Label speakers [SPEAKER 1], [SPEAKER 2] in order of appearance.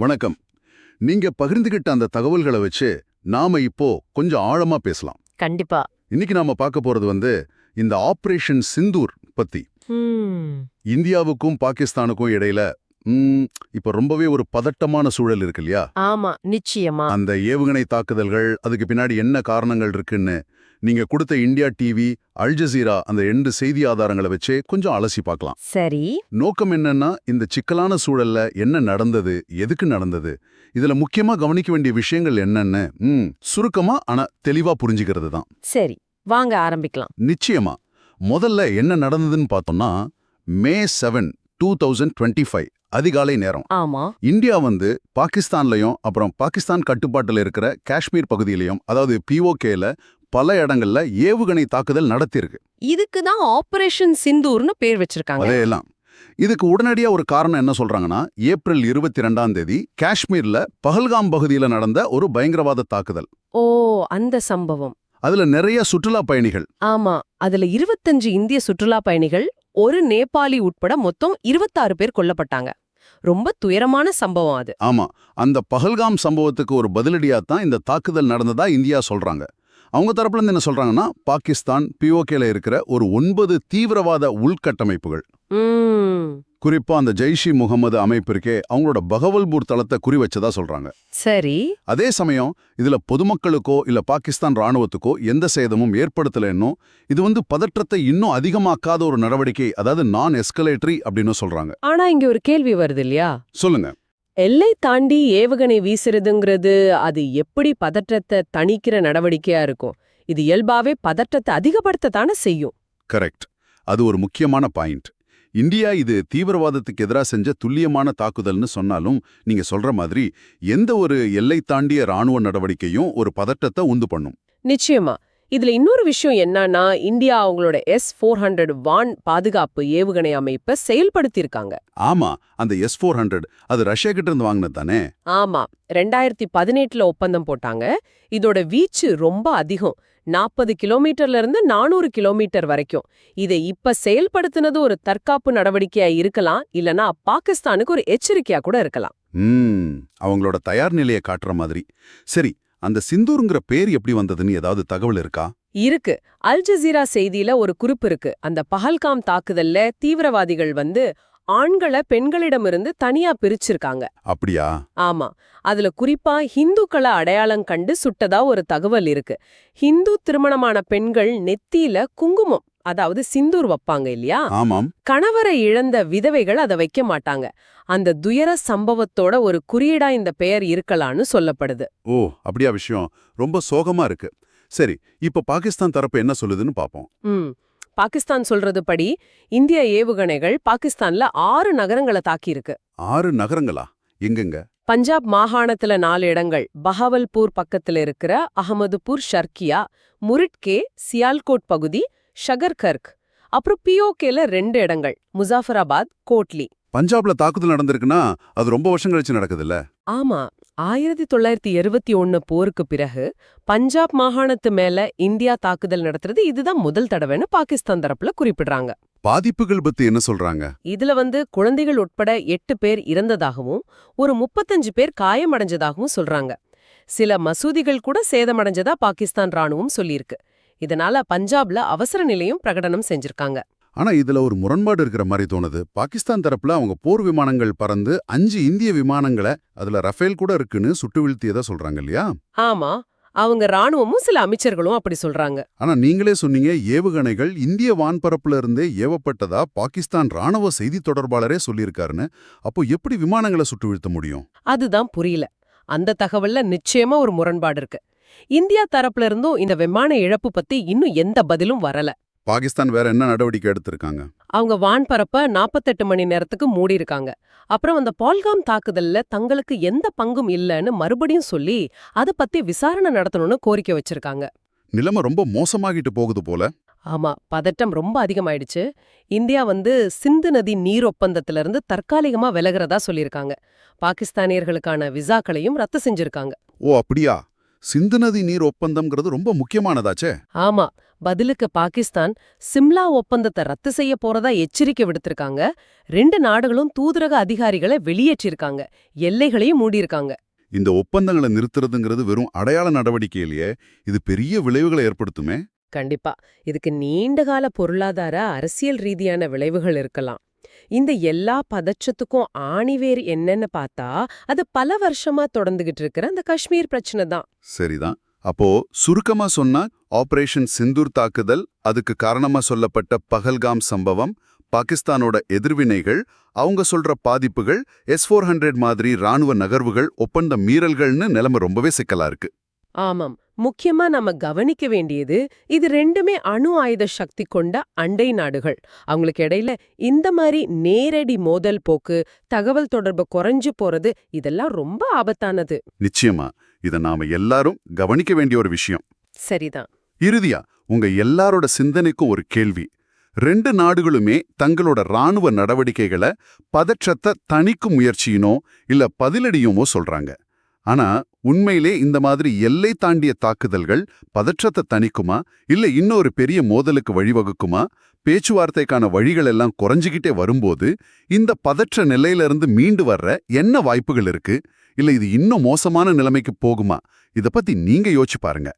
[SPEAKER 1] வணக்கம். நீங்க பகிர்ந்துகிட்ட அந்த தகவல்களை வச்சு நாம இப்போ கொஞ்சம் ஆழமா பேசலாம்.
[SPEAKER 2] கண்டிப்பா.
[SPEAKER 1] இன்னைக்கு நாம பார்க்க போறது வந்து இந்த ஆபரேஷன் சிந்தூர் பத்தி. இந்தியாவுக்கும் பாகிஸ்தானுக்கும் இடையில இப்ப ரொம்பவே ஒரு பதட்டமான சூழல் இருக்கு இல்லையா?
[SPEAKER 2] ஆமா நிச்சயமா.
[SPEAKER 1] அந்த ஏவுகணை தாக்குதல்கள் அதுக்கு பின்னாடி என்ன காரணங்கள் இருக்குன்னு நீங்க கொடுத்த இந்தியா டிவி அல் ஜசீரா அந்த ரெண்டு செய்தி ஆதாரங்களை வச்சே கொஞ்சம் அலசி பார்க்கலாம்.
[SPEAKER 2] சரி.
[SPEAKER 1] நோக்கம் என்னன்னா இந்த சிக்கலான சூழல்ல என்ன நடந்தது எதுக்கு நடந்தது இதுல முக்கியமா கவனிக்க வேண்டிய விஷயங்கள் என்னன்னு சுருக்கமா ஆனா தெளிவா புரிஞ்சுக்கிறது தான்.
[SPEAKER 2] சரி வாங்க ஆரம்பிக்கலாம்.
[SPEAKER 1] நிச்சயமா முதல்ல என்ன நடந்ததுன்னு பார்த்தோம்னா May seven two thousand twenty five அதிகாலை நேரம்.
[SPEAKER 2] ஆமா.
[SPEAKER 1] இந்தியா வந்து பாகிஸ்தான்லயும் அப்புறம் பாகிஸ்தான் கட்டுப்பாட்டுல இருக்கிற காஷ்மீர் பகுதியிலையும் அதாவது பிஓகேல பல இடங்கள்ல ஏவுகணை தாக்குதல் நடத்தியிருக்கு.
[SPEAKER 2] இதுக்கு தான் ஆபரேஷன் சிந்தூர்னு பேர் வச்சிருக்காங்க.
[SPEAKER 1] அதையெல்லாம் இதுக்கு உடனடியா ஒரு காரணம் என்ன சொல்றாங்கன்னா ஏப்ரல் இருபத்தி ரெண்டாம் தேதி காஷ்மீர்ல பஹல்காம் பகுதியில நடந்த ஒரு பயங்கரவாத தாக்குதல்.
[SPEAKER 2] ஓ அந்த சம்பவம்.
[SPEAKER 1] அதுல நிறைய சுற்றுலா பயணிகள்.
[SPEAKER 2] ஆமா அதுல இருபத்தஞ்சு இந்திய சுற்றுலா பயணிகள் ஒரு நேபாளி உட்பட மொத்தம் இருபத்தாறு பேர் கொல்லப்பட்டாங்க. ரொம்ப துயரமான சம்பவம் அது.
[SPEAKER 1] ஆமா அந்த பஹல்காம் சம்பவத்துக்கு ஒரு பதிலடியா தான் இந்த தாக்குதல் நடந்ததா இந்தியா சொல்றாங்க. அவங்க தரப்புல இருந்து என்ன சொல்றாங்கன்னா பாகிஸ்தான் பிஓகேல இருக்கிற ஒரு ஒன்பது தீவிரவாத உள்கட்டமைப்புகள். குறிப்பா அந்த ஜெய்ஷி முகமது அமைப்பு இருக்கே அவங்களோட பகவல்பூர் தளத்தை குறி வச்சதா சொல்றாங்க.
[SPEAKER 2] சரி.
[SPEAKER 1] அதே சமயம் இதுல பொதுமக்களுக்கோ இல்ல பாகிஸ்தான் ராணுவத்துக்கோ எந்த சேதமும் ஏற்படுத்தலைன்னும் இது வந்து பதற்றத்தை இன்னும் அதிகமாக்காத ஒரு நடவடிக்கை அதாவது நான் எஸ்கலேட்டரி அப்படின்னு சொல்றாங்க.
[SPEAKER 2] ஆனா இங்க ஒரு கேள்வி வருது இல்லையா?
[SPEAKER 1] சொல்லுங்க.
[SPEAKER 2] எல்லை தாண்டி ஏவுகணை வீசுறதுங்கிறது அது எப்படி பதற்றத்தை தணிக்கிற நடவடிக்கையா இருக்கும்? இது இயல்பாவே பதற்றத்தை அதிகப்படுத்தத்தானே செய்யும்.
[SPEAKER 1] கரெக்ட். அது ஒரு முக்கியமான பாயிண்ட். இந்தியா இது தீவிரவாதத்துக்கு எதிராக செஞ்ச துல்லியமான தாக்குதல்னு சொன்னாலும் நீங்க சொல்ற மாதிரி எந்த ஒரு எல்லை தாண்டிய ராணுவ நடவடிக்கையும் ஒரு பதட்டத்தை உண்டு பண்ணும்.
[SPEAKER 2] நிச்சயமா. இதுல இன்னொரு விஷயம் என்னன்னா இந்தியா அவங்களோட எஸ் ஃபோர் ஹண்ட்ரட் வான் பாதுகாப்பு ஏவுகணை அமைப்பை செயல்படுத்தியிருக்காங்க.
[SPEAKER 1] ஆமா அந்த எஸ் ஃபோர் ஹண்ட்ரட் அது ரஷ்யா கிட்ட இருந்து வாங்கினது தானே?
[SPEAKER 2] ஆமா ரெண்டாயிரத்தி பதினெட்டுல ஒப்பந்தம் போட்டாங்க. இதோட வீச்சு ரொம்ப அதிகம். நாற்பது கிலோமீட்டர்ல இருந்து நானூறு கிலோமீட்டர் வரைக்கும். இதை இப்ப செயல்படுத்தினது ஒரு தற்காப்பு நடவடிக்கையா இருக்கலாம் இல்லனா பாகிஸ்தானுக்கு ஒரு எச்சரிக்கையா கூட இருக்கலாம்.
[SPEAKER 1] அவங்களோட தயார் நிலையை காட்டுற மாதிரி. சரி அந்த சிந்தூருங்கிற பேர் எப்படி வந்ததுன்னு ஏதாவது தகவல் இருக்கா?
[SPEAKER 2] இருக்கு. அல் ஜசீரா செய்தியில ஒரு குறிப்பு இருக்கு. அந்த பஹல்காம் தாக்குதல்ல தீவிரவாதிகள் வந்து ஆண்களை பெண்களிடமிருந்து தனியா பிரிச்சிருக்காங்க.
[SPEAKER 1] அப்படியா?
[SPEAKER 2] ஆமா. அதுல குறிப்பா ஹிந்துக்களை அடையாளம் கண்டு சுட்டதா ஒரு தகவல் இருக்கு. ஹிந்து திருமணமான பெண்கள் நெத்தியில குங்குமம் அதாவது சிந்தூர் வைப்பாங்க இல்லையா?
[SPEAKER 1] ஆமாம்.
[SPEAKER 2] கணவரை இழந்த விதவைகள் அதை வைக்க மாட்டாங்க. அந்த துயர சம்பவத்தோட ஒரு குறியீடா இந்த பெயர் இருக்கலாம்னு சொல்லப்படுது.
[SPEAKER 1] ஓ அப்படியா விஷயம். ரொம்ப சோகமா இருக்கு. சரி இப்ப பாகிஸ்தான் தரப்பு என்ன சொல்லுதுன்னு பாப்போம்.
[SPEAKER 2] ம். பாகிஸ்தான் சொல்றது படி இந்திய ஏவுகணைகள் பாகிஸ்தான்ல ஆறு நகரங்களை தாக்கியிருக்கு.
[SPEAKER 1] ஆறு நகரங்களா? எங்கெங்க?
[SPEAKER 2] பஞ்சாப் மாகாணத்துல நாலு இடங்கள். பஹாவல்பூர் பக்கத்துல இருக்கிற அகமதுபூர் ஷர்கியா முரிட்கே சியால்கோட் பகுதி ஷகர்கர்க். அப்புறம் பிஓகேல ரெண்டு இடங்கள் முசாஃபராபாத் கோட்லி.
[SPEAKER 1] பஞ்சாப்ல தாக்குதல் நடந்திருக்குன்னா அது ரொம்ப வருஷம் கழிச்சு நடக்குதுல்ல?
[SPEAKER 2] ஆமா ஆயிரத்தி தொள்ளாயிரத்தி இருபத்தி ஒன்னு போருக்கு பிறகு பஞ்சாப் மாகாணத்து மேல இந்தியா தாக்குதல் நடத்துறது இதுதான் முதல் தடவைன்னு பாகிஸ்தான் தரப்புல குறிப்பிடுறாங்க.
[SPEAKER 1] பாதிப்புகள் பத்தி என்ன சொல்றாங்க?
[SPEAKER 2] இதுல வந்து குழந்தைகள் உட்பட எட்டு பேர் இறந்ததாகவும் ஒரு முப்பத்தஞ்சு பேர் காயமடைஞ்சதாகவும் சொல்றாங்க. சில மசூதிகள் கூட சேதமடைஞ்சதா பாகிஸ்தான் ராணுவம் சொல்லியிருக்கு. இதனால பஞ்சாப்ல அவசர நிலையும் பிரகடனம் செஞ்சிருக்காங்க.
[SPEAKER 1] ஆனா இதுல ஒரு முரண்பாடு இருக்கிற மாதிரி தோணுது. பாகிஸ்தான் தரப்புல அவங்க போர் விமானங்கள் பறந்து அஞ்சு இந்திய விமானங்களை அதுல ரஃபேல் கூட இருக்குன்னு சுட்டு வீழ்த்தியதா சொல்றாங்க இல்லையா?
[SPEAKER 2] ஆமா. அவங்க ராணுவமும் சில அமைச்சர்களும் அப்படி சொல்றாங்க.
[SPEAKER 1] ஆனா நீங்களே சொன்னீங்க ஏவுகணைகள் இந்திய வான்பரப்புல இருந்தே ஏவப்பட்டதா பாகிஸ்தான் ராணுவ செய்தி தொடர்பாளரே சொல்லியிருக்காருன்னு. அப்போ எப்படி விமானங்களை சுட்டு வீழ்த்த முடியும்?
[SPEAKER 2] அதுதான் புரியல. அந்த தகவல்ல நிச்சயமா ஒரு முரண்பாடு இருக்கு. இந்தியா தரப்புல இருந்தும் இந்த விமான இழப்பு பத்தி இன்னும் எந்த பதிலும் வரல.
[SPEAKER 1] பாகிஸ்தான் வேற என்ன நடவடிக்கை எடுத்திருக்காங்க?
[SPEAKER 2] அவங்க வான்பரப்ப நாற்பத்தெட்டு மணி நேரத்துக்கு மூடி இருக்காங்க அப்புறம் அந்த பால்காம் தாக்குதல்ல தங்களுக்கு எந்த பங்கும் இல்லைன்னு மறுபடியும் சொல்லி அத பத்தி விசாரணை நடத்தணும்னு கோரிக்கை வச்சிருக்காங்க.
[SPEAKER 1] நிலைமை ரொம்ப மோசமாகிட்டு போகுது போல.
[SPEAKER 2] ஆமா பதட்டம் ரொம்ப அதிகமாயிடுச்சு. இந்தியா வந்து சிந்து நதி நீர் ஒப்பந்தத்துல இருந்து தற்காலிகமா விலகிறதா சொல்லியிருக்காங்க. பாகிஸ்தானியர்களுக்கான விசாக்களையும் ரத்து செஞ்சிருக்காங்க.
[SPEAKER 1] ஓ அப்படியா? சிந்து நதி நீர் ஒப்பந்தம்ங்கிறது ரொம்ப முக்கியமானதாச்சே?
[SPEAKER 2] ஆமா. பதிலுக்கு பாகிஸ்தான் சிம்லா ஒப்பந்தத்தை ரத்து செய்ய போறதா எச்சரிக்கை விடுத்திருக்காங்க. ரெண்டு நாடுகளும் தூதரக அதிகாரிகளை வெளியேற்றிருக்காங்க. எல்லைகளையும் மூடியிருக்காங்க.
[SPEAKER 1] இந்த ஒப்பந்தங்களை நிறுத்துறதுங்கிறது வெறும் அடையாள நடவடிக்கை இல்லையே இது பெரிய விளைவுகளை ஏற்படுத்துமே?
[SPEAKER 2] கண்டிப்பா. இதுக்கு நீண்டகால பொருளாதார அரசியல் ரீதியான விளைவுகள் இருக்கலாம். இந்த எல்லா பதற்றத்துக்கும் ஆணிவேர் என்னன்னு பார்த்தா அது பல வருஷமா தொடர்ந்துகிட்டு இருக்கிற அந்த காஷ்மீர் பிரச்சனை தான்.
[SPEAKER 1] சரிதான். அப்போ சுருக்கமா சொன்னா ஆபரேஷன் சிந்தூர் தாக்குதல் அதுக்கு காரணமா சொல்லப்பட்ட பகல்காம் சம்பவம் பாகிஸ்தானோட எதிர்வினைகள் அவங்க சொல்ற பாதிப்புகள் எஸ் ஃபோர் ஹண்ட்ரட் மாதிரி ராணுவ நகர்வுகள் ஒப்பந்த மீறல்கள்னு நிலைமை ரொம்பவே சிக்கலா இருக்கு.
[SPEAKER 2] ஆமாம். முக்கியமா நம்ம கவனிக்க வேண்டியது இது ரெண்டுமே அணு ஆயுத சக்தி கொண்ட அண்டை நாடுகள். அவங்களுக்கு இடையில இந்த மாதிரி நேரடி மோதல் போக்கு தகவல் தொடர்பு குறைஞ்சு போறது இதெல்லாம் ரொம்ப ஆபத்தானது.
[SPEAKER 1] நிச்சயமா. இத நாம எல்லாரும் கவனிக்க வேண்டிய ஒரு விஷயம்.
[SPEAKER 2] சரிதான்.
[SPEAKER 1] இறுதியா உங்க எல்லாரோட சிந்தனைக்கும் ஒரு கேள்வி. ரெண்டு நாடுகளுமே தங்களோட ராணுவ நடவடிக்கைகளை பதற்றத்தை தணிக்கும் முயற்சியினோ இல்ல பதிலடியுமோ சொல்றாங்க. ஆனா உண்மையிலே இந்த மாதிரி எல்லை தாண்டிய தாக்குதல்கள் பதற்றத்தை தணிக்குமா? இல்ல இன்னொரு பெரிய மோதலுக்கு வழிவகுக்குமா? பேச்சுவார்த்தைக்கான வழிகள் எல்லாம் குறைஞ்சிக்கிட்டே வரும்போது இந்த பதற்ற நிலையிலிருந்து மீண்டு வர்ற என்ன வாய்ப்புகள் இருக்கு? இல்ல இது இன்னும் மோசமான நிலைமைக்கு போகுமா? இத பத்தி நீங்க யோசிச்சு பாருங்க.